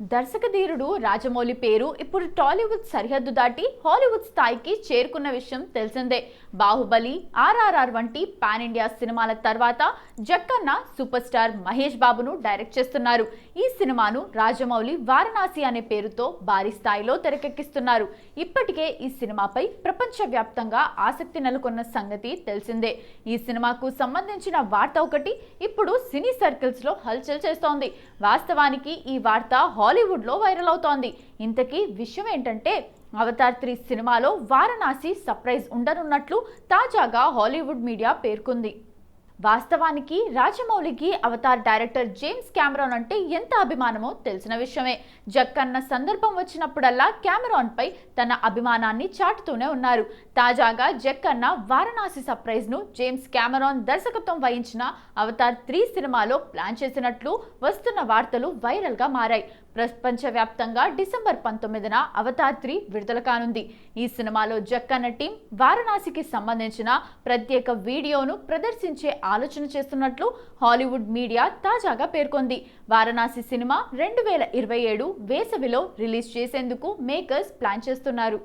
దర్శకధీరుడు రాజమౌళి పేరు ఇప్పుడు టాలీవుడ్ సరిహద్దు దాటి హాలీవుడ్ స్థాయికి చేరుకున్న విషయం తెలిసిందే. బాహుబలి ఆర్ఆర్ఆర్ వంటి పాన్ ఇండియా సినిమాల తర్వాత జక్కన్న సూపర్ స్టార్ మహేష్ బాబును డైరెక్ట్ చేస్తున్నారు. ఈ సినిమాను రాజమౌళి వారణాసి అనే పేరుతో భారీ స్థాయిలో తెరకెక్కిస్తున్నారు. ఇప్పటికే ఈ సినిమాపై ప్రపంచవ్యాప్తంగా ఆసక్తి నెలకొన్న సంగతి తెలిసిందే. ఈ సినిమాకు సంబంధించిన వార్త ఒకటి ఇప్పుడు సినీ సర్కిల్స్లో హల్చల్ చేస్తోంది. వాస్తవానికి ఈ వార్త హాలీవుడ్ బాలీవుడ్లో వైరల్ అవుతోంది. ఇంతకీ విషయం ఏంటంటే అవతార్ త్రీ సినిమాలో వారణాసి సర్ప్రైజ్ ఉండనున్నట్లు తాజాగా హాలీవుడ్ మీడియా పేర్కొంది. వాస్తవానికి రాజమౌళికి అవతార్ డైరెక్టర్ జేమ్స్ కెమెరాన్ అంటే ఎంత అభిమానమో తెలిసిన విషయమే. జక్కన్న సందర్భం వచ్చినప్పుడల్లా కెమెరాన్ పై తన అభిమానాన్ని చాటుతూనే ఉన్నారు. తాజాగా జక్కన్న వారణాసి సర్ప్రైజ్ను జేమ్స్ కెమెరాన్ దర్శకత్వం వహించిన అవతార్ త్రీ సినిమాలో ప్లాన్ చేసినట్లు వస్తున్న వార్తలు వైరల్గా మారాయి. ప్రపంచవ్యాప్తంగా డిసెంబర్ పంతొమ్మిదిన అవతార్ త్రీ విడుదల కానుంది. ఈ సినిమాలో జక్కన్న టీం వారణాసికి సంబంధించిన ప్రత్యేక వీడియోను ప్రదర్శించే ఆలోచన చేస్తున్నట్లు హాలీవుడ్ మీడియా తాజాగా పేర్కొంది. వారణాసి సినిమా రెండు వేల ఇరవై ఏడు వేసవిలో రిలీజ్ చేసేందుకు మేకర్స్ ప్లాన్ చేస్తున్నారు.